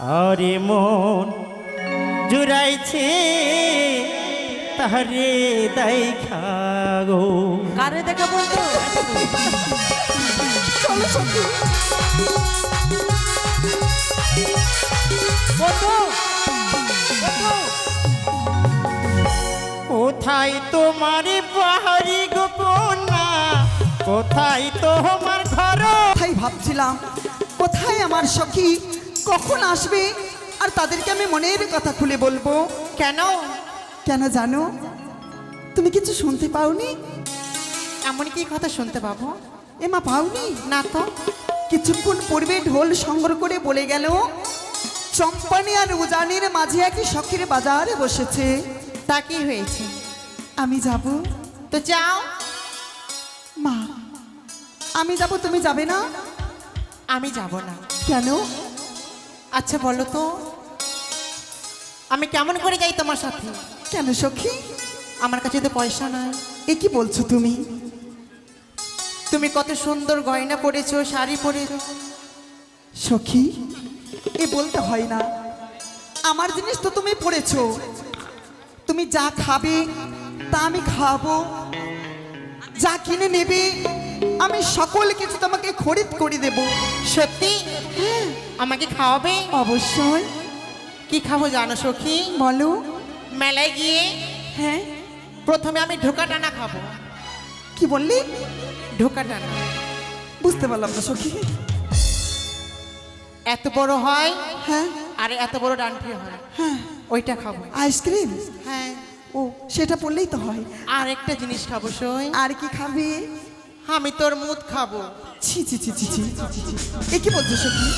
আরে মন জুড়াইছে তাহারে দেখা গো। কারে দেখে বলতো কোথায় তোমার বাহারি গোপনা? কোথায় তোমার ঘর? তাই ভাবছিলাম? কোথায় আমার সখী? কখন আসবে? আর তাদেরকে আমি মনের কথা খুলে বলব। কেন? কেন জানো? তুমি কিছু শুনতে পাওনি? এমন কি কথা শুনতে পাবো? এ মা পাওনি? না তো। কিছুক্ষণ পূর্বে ঢোল সংগ্রহ করে বলে গেল চম্পানি আর উজানির মাঝে একই শখের বাজারে বসেছে। তা কি হয়েছে? আমি যাব। তো যাও। মা আমি যাব তুমি যাবে না? আমি যাব না। কেন? আচ্ছা বলো তো। আমি কেমন করে যাই তোমার সাথে? কেন সখী? আমার কাছে তো পয়সা নাই। এ কি বলছো তুমি? তুমি কত সুন্দর গয়না পরেছো শাড়ি পরেছো। সখী এ বলতে হয় না। আমার জিনিস তো তুমি পড়েছো তুমি যা খাবে তা আমি খাব। যা কিনে নেবে আমি সকল কিছু তোমাকে খরিদ করে দেব। সত্যি? আমাকে খাওয়াবে? অবশ্যই। কি খাব জানো সখী? বলো। মেলায় গিয়ে হ্যাঁ। প্রথমে আমি ঢোকা টানা খাব। কি বললি? ঢোকা টানা বুঝতে পারলাম না সখী। এত বড় হয়? হ্যাঁ। আর এত বড় ডান্টি হয়। হ্যাঁ। ওইটা খাব। আইসক্রিম? হ্যাঁ। ও সেটা পড়লেই তো হয়। আর একটা জিনিস খাব সই। আর কি খাবে? আমি তোর মুদ খাব। ছি ছি ছি ছি ছি এ কি বলছো সখী?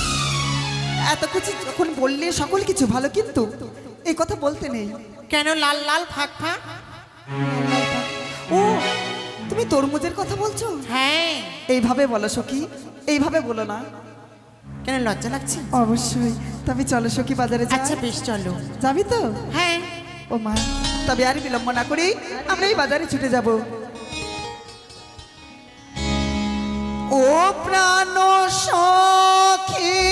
এত কিছু যখন বললে সকল কিছু ভালো কিন্তু এই কথা বলতে নেই। কেন লাল লাল ফাঁক ফাঁক? ও তুমি তরমুজের কথা বলছো? হ্যাঁ। এইভাবে বলো সখী এইভাবে বলো না। কেন লজ্জা লাগছে? অবশ্যই। তবে চলো সখী বাজারে। আচ্ছা বেশ চলো। যাবি তো? হ্যাঁ। ও মা তবে আর বিলম্ব না করি আমরা এই বাজারে ছুটে যাব। প্রাণ সখী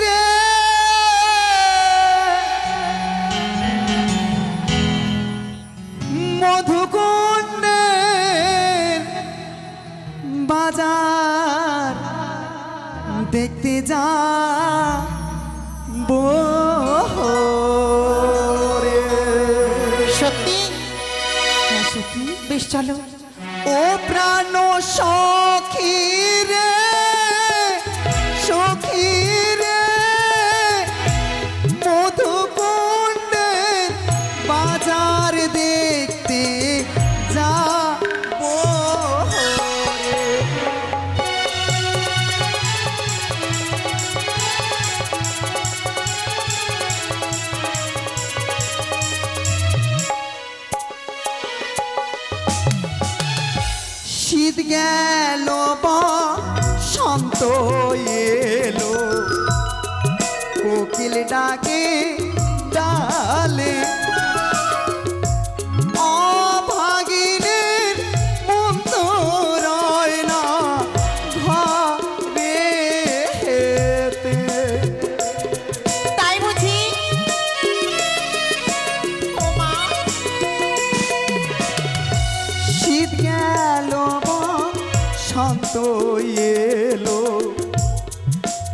রে। মধুকুণ্ডের বাজার দেখতে যা রে। সত্যি? হ্যাঁ বেশ, চলো। ও প্রাণ সখী শীত গেল বা শান্ত এলো। কোকিল ডাকে শান্ত এলো।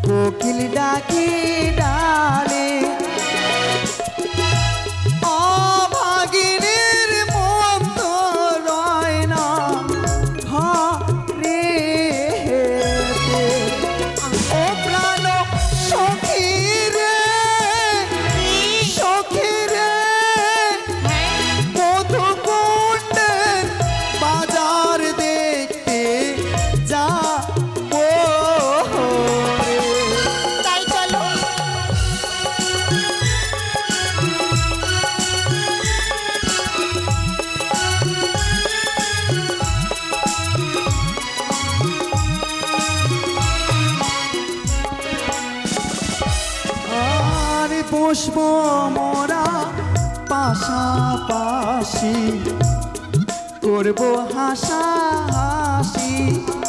কোকিল ডাকি পাশাপাশি করব হাসাহাসি। নানান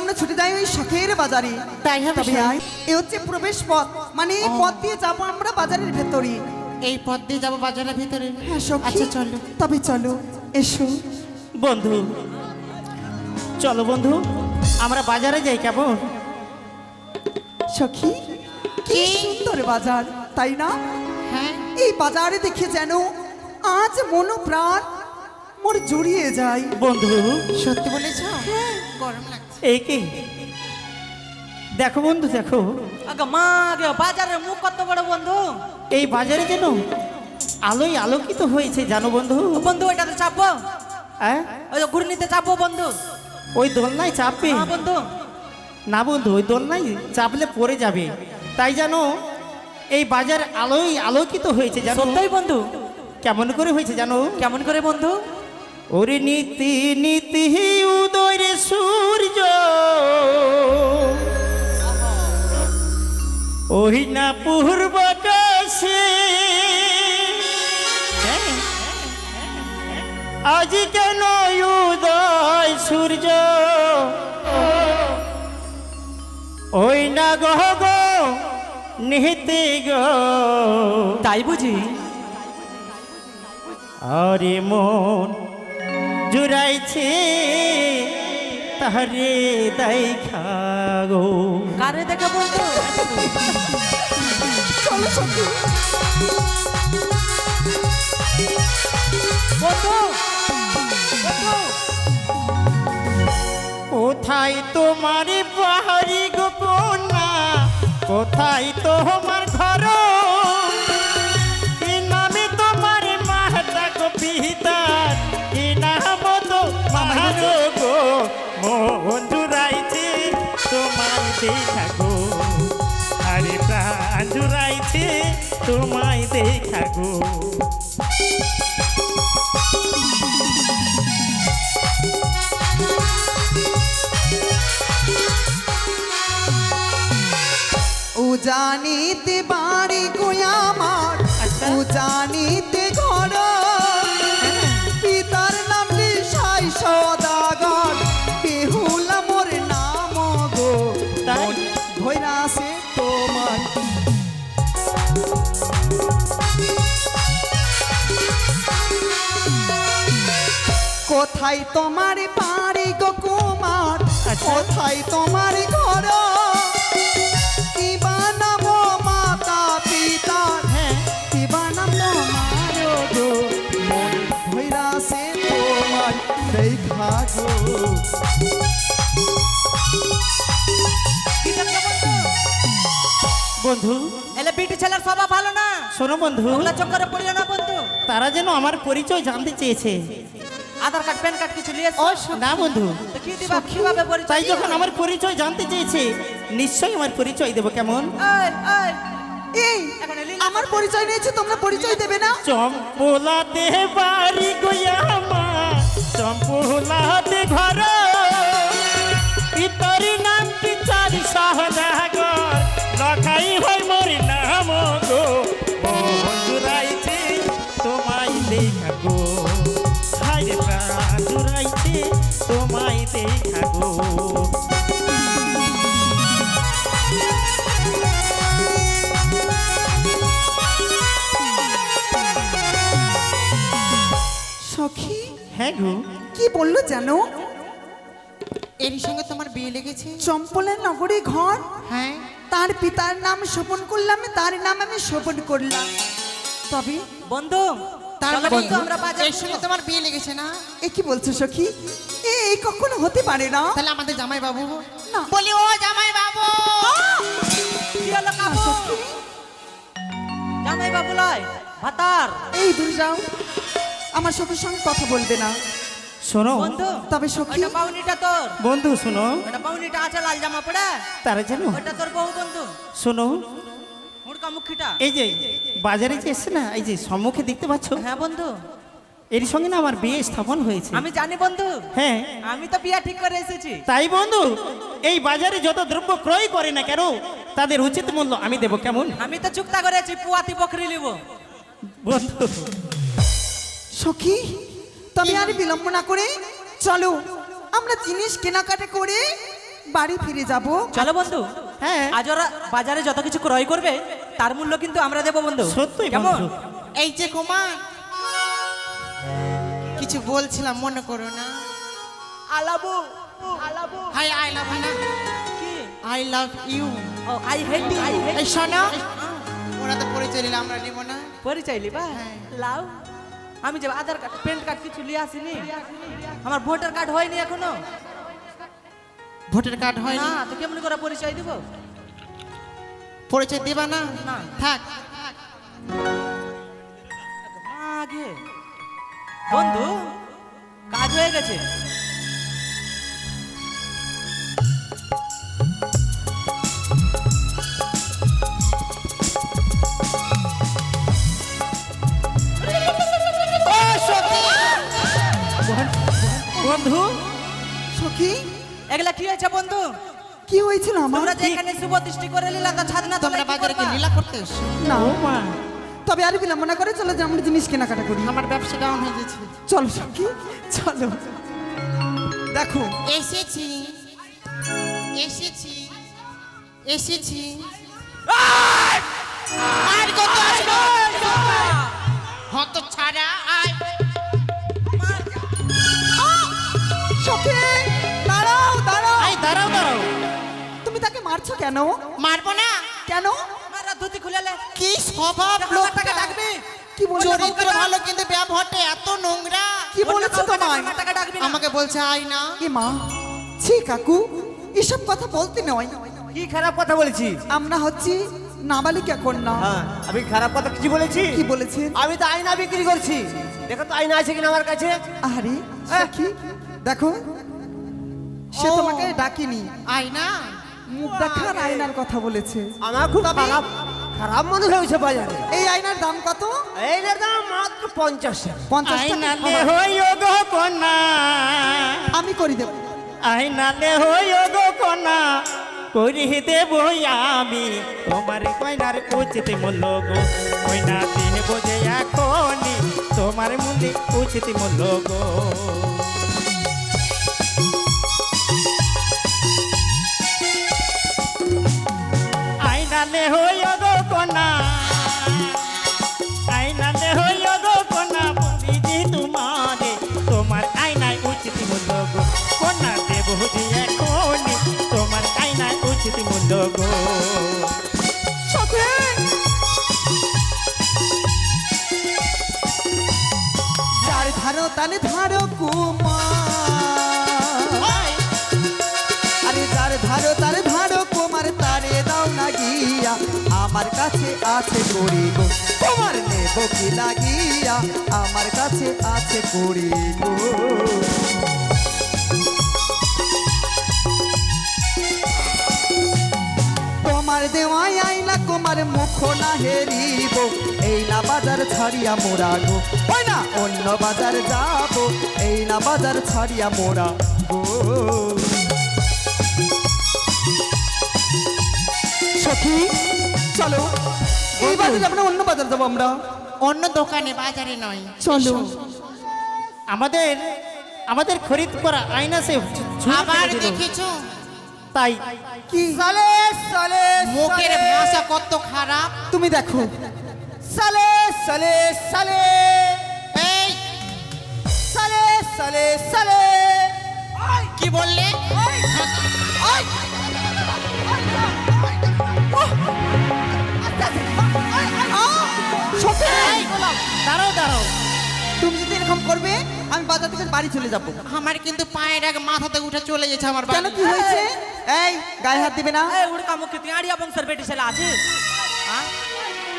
আমরা ছুটে যাই ওই শখের বাজারে। তাই হবে তবে এ হচ্ছে প্রবেশ পথ। মানে এই পথ দিয়ে যাব আমরা বাজারের ভেতরে। এই পথ দিয়ে যাব বাজারের ভিতরে? হ্যাঁ আচ্ছা চলো। তবে চলো এসো। বন্ধু চলো বন্ধু আমরা বাজারে যাই কেমন? সখী কি সুন্দর বাজার তাই না? হ্যাঁ। এই বাজারে দেখে যেন আজ মন প্রাণ মোর জড়িয়ে যায়। বন্ধু। সত্যি বলেছ? গরম লাগছে। এই কি? দেখো বন্ধু দেখো। মা বাজারের মুখ কত বড় বন্ধু? এই বাজারে যেন আলোয় আলোকিত হয়েছে জানো বন্ধু। বন্ধু ওইটাতে চাপবো? হ্যাঁ ওই যে ঘুরনিতে চাপবো বন্ধু। ওই দোলনায় চাপবে? বন্ধু। না বন্ধু ওই দোলনায় চাপলে পড়ে যাবে। তাই জানো এই বাজার আলোয় আলোকিত হয়েছে জানো। সত্যই বন্ধু। কেমন করে হয়েছে জানো? কেমন করে বন্ধু? ওরে নীতি নীতি উদয় রে সূর্য। ওই না পূর্ব কাশে আজ কেন উদয় সূর্য? ওই না গহ গো নিহিতি গো। তাই বুঝি? আরে মন জুড়াইছে তাহারে দেখা গো। কারে দেখে চলো বন্ধু। কোথায় তোমার বাহারি গোপনা? কোথায় তোমার ঘর? দেখা গো আরে প্রাণ জুড়াইছে তোমায় দেখা গো। জানিতে বাড়ি গোয়ামার আচ্ছা। ও জানিতে ঘর কোথায় তোমার বাড়ি গো কুমার? আচ্ছা। কোথায় তোমার ঘর? কিবা নাম মাতা পিতা হ্যাঁ। কিবা নাম তোমার গো? মন ভৈরা সে তোমার দেখা গো বন্ধু। এলে বিটি ছেলের স্বভাব ভালো না? শোনো বন্ধু। ওগুলা চক্করে পড়িও না বন্ধু। তারা যেন আমার পরিচয় জানতে চেয়েছে। আধার কার্ড প্যান কার্ড কিছু নিয়ে না বন্ধু। তো কি দিবা কীভাবে পরিচয় তাই যখন আমার পরিচয় জানতে চেয়েছে নিশ্চয়ই আমার পরিচয় দেবো কেমন? এই, আমার পরিচয় নিয়েছে তোমরা পরিচয় দেবে না? চম্পলাতে বাড়ি গোয়ামা চম্পলাতে ঘর সখী? হ্যাঁ গো। কি বলল জানো? এরই সঙ্গে তোমার বিয়ে লেগেছে? চম্পলের নগরী ঘর? হ্যাঁ। তার পিতার নাম শোপন করলাম তার নাম আমি শোপন করলাম। তবে বন্ধু তার মানে বন্ধু। আমরা বাজার সঙ্গে তোমার বিয়ে লেগেছে না? এ কি বলছো সখী? এ এই কখনো হতে পারে না? তাহলে আমাদের জামাই বাবু না। বলি ও জামাই বাবু কি হলো কাকু? জামাই বাবু লয় ভাতার। এই দূর যাও। আমার সখীর সঙ্গে কথা বলবে না। শোনো। বন্ধু তবে সখী পাউনিটা তোর। বন্ধু শোনো। ওটা পাউনিটা আছে লাল জামা পড়ে তারা যেন ওটা তোর বউ বন্ধু। শোনো। মুড়কা মুখিটা। এই যে বাজারে যে এসছে না এই যে সম্মুখে দেখতে পাচ্ছ? হ্যাঁ বন্ধু। এর সঙ্গে না আমার বিয়ে স্থাপন হয়েছে। আমি জানি বন্ধু। হ্যাঁ। আমি তো বিয়া ঠিক করে এসেছি। তাই বন্ধু এই বাজারে যত দ্রব্য ক্রয় করে না কেন তাদের উচিত মূল্য আমি দেব কেমন? আমি তো চুক্তা করেছি পুয়াতি বকরি নিব। বন্ধু সখী তবে আর বিলম্ব না করে চলো আমরা জিনিস কেনাকাটা করে বাড়ি ফিরে যাব। চলো বন্ধু হ্যাঁ। আজ ওরা বাজারে যত কিছু ক্রয় করবে তার মূল্য কিন্তু আমরা দেবো বন্ধু। সত্যি কেমন? বন্ধু। এই যে কুমার কিছু বলছিলাম মনে করো না। আলাবু আলাবু হাই আই লাভ না? কি? আই লাভ ইউ ও আই হেট আই হেট এই শোনো। ওরা তো পরিচয় নিলে আমরা নেব না। পরিচয় লিবা হ্যাঁ। আমি যে আধার কার্ড প্যান কার্ড কিছু নিয়ে আসিনি? আমার ভোটার কার্ড হয়নি এখনও। ভোটার কার্ড হয় না তো কেমন করে পরিচয় দিব? পরিচয় দিবা না? না। থাক। আগে। বন্ধু কাজ হয়ে গেছে। এগুলা কি হয়েছে বন্ধু? কি হয়েছিল আমার? তোমরা যে শুভ দৃষ্টি করে নিলা তা ছাদ না তোমরা বাজারে কি লীলা করতে এসো? না ও মা। তবে আর বিলম্ব না করে চলো যে আমরা জিনিস কেনাকাটা করি। আমার ব্যবসা ডাউন হয়ে গেছে? চলো সখী চলো। দেখো। এসেছি। এসেছি। এসেছি। আর কত আসব হত ছাড়া মারছো কেন? মারবো না। কেন? মারা ধুতি খুলেলে। কি স্বভাব টাকা লোকটা? ডাকবি? কি বলছো চরিত্র ভালো কিন্তু ব্যবহারটা এত নোংরা। কি বলেছ তোমায়? আমাকে বলছে আই না এ মা। ছি কাকু এসব কথা বলতে নয়। কি খারাপ কথা বলেছি? আমরা হচ্ছি নাবালিকা কন্যা। হ্যাঁ আমি খারাপ কথা কিছু বলেছি? কি বলেছেন আমি তো আয়না বিক্রি করছি। দেখো তো আয়না আছে কিনা আমার কাছে। আরে সখী দেখো সে। তোমাকে ডাকিনি। আই না মুখ দেখার আয়নার কথা বলেছে। আমার খুব খারাপ খারাপ মনে হয়েছে বাজারে। এই আয়নার দাম কত? এই দাম মাত্র পঞ্চাশ। পঞ্চাশ আমি করে দেব। আইনা লে হইও গো কন্যা করি দেব আমি। তোমার কয়নার উচিত মূল্য গো। কয়না দিন বোঝে এখনই। তোমার মূল্যে উচিত মূল্য গো। হইও গো হইও গো কন্যা বলি যে তোমারে তোমার আয়নায় উচিত মূল্য গো। কন্যা দেব এখনই তোমার আয়নায় উচিত মূল্য গো। ধারো তালে ধারো কুমার আমার কাছে আছে করি গো তোমার নেব কি লাগিয়া আমার কাছে আছে করি গো তোমার দেওয়াই আইলা কুমার মুখ না হেরিব এই না বাজার ছাড়িয়া মোরা গো ওই না, অন্য বাজার যাব। এই না বাজার ছাড়িয়া মোরা গো সখী চলো। এই বাজার যাব না অন্য বাজার যাব আমরা। অন্য দোকানে বাজারে নয়। চলো। আমাদের আমাদের খরিদ করা আয়না সে আবার দেখেছ? তাই। কি? সালে সালে মুখের ভাষা কত খারাপ। তুমি দেখো। সালে সালে সালে এই। সালে সালে সালে কি বললে? সখী দাঁড়াও দাঁড়াও। তুমি যদি এরকম করবে আমি বাজার থেকে বাড়ি চলে যাব। আমার কিন্তু পায়ের আগে মাথাতে উঠে চলে গেছে আমার কেন কি হয়েছে? এই গায়ে হাত দিবে না। এই উড়কা মুখে তুই আড়িয়া বংশের বেটি ছেলে আছে হ্যাঁ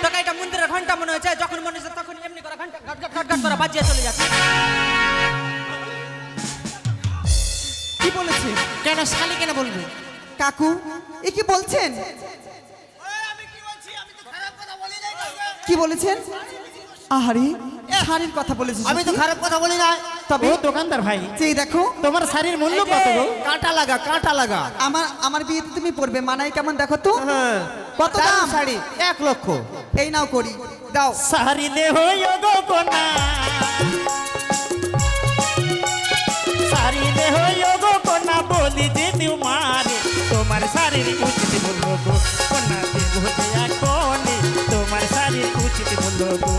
তোকে এটা মন্দিরের ঘণ্টা মনে হয়েছে যখন মনে হচ্ছে তখন এমনি করে ঘণ্টা ঘট ঘট ঘট ঘট করে বাজিয়ে চলে যাচ্ছে। কি বলেছে? কেন শালি কেন বলবে? কাকু এ কি বলছেন? কি বলেছেন? আহারে শাড়ির কথা বলেছে আমি তো খারাপ কথা বলি না তবে দোকানদার ভাই যেই দেখো। তোমার শাড়ির মূল্য কত গো? কাঁটা লাগা কাঁটা লাগা। আমার আমার বিয়েতে তুমি পড়বে মানাই কেমন দেখো তো? হ্যাঁ। কত দাম? শাড়ি এক লক্ষ। এই নাও করি দাও। শাড়ি লে হইও গো কন্যা শাড়ি লে হইও গো কন্যা বলি যে তোমারে শাড়ির উচিত মূল্য গো কন্যা দেব যে এখনই তোমার শাড়ির উচিত মূল্য গো।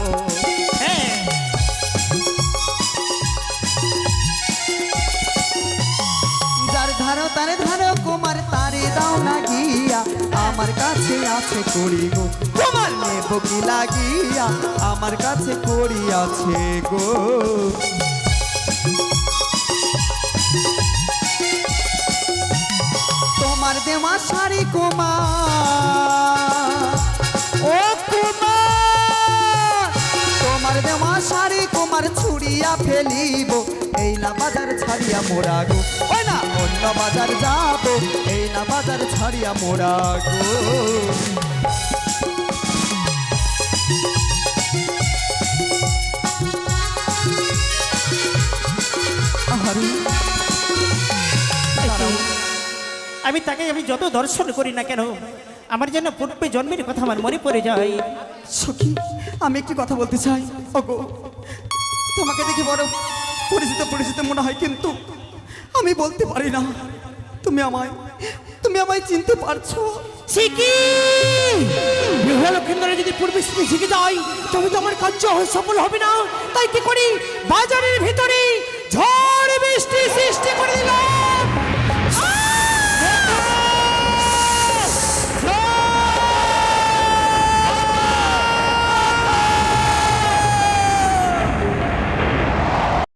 কাছে করি গো তোমার নেব কি লাগিয়া আমার কাছে করি আছে গো। তোমার দেওয়া শাড়ি কুমার ও কুমার তোমার দেওয়া শাড়ি কুমার ছুড়িয়া ফেলিব। না বাজার ছাড়িয়া মোরা গো। ওই না অন্য বাজার যাব এই না বাজার ছাড়িয়া মোরা গো। আমি তাকে আমি যত দর্শন করি না কেন আমার যেন পূর্বে জন্মের কথা আমার মনে পড়ে যায়। সখী আমি একটি কথা বলতে চাই। ওগো তোমাকে দেখে বড় পরিচিত পরিচিত মনে হয় কিন্তু আমি বলতে পারি না। তুমি আমায় তুমি আমায় চিনতে পারছ? শিখি! বিহল কেন্দ্রে যদি পূর্বে স্থিতি শিখে যাই তবে তো আমার কার্য সফল হবে না। তাই কি করি? বাজারের ভিতরে ঝড় বৃষ্টি সৃষ্টি করে দিলাম।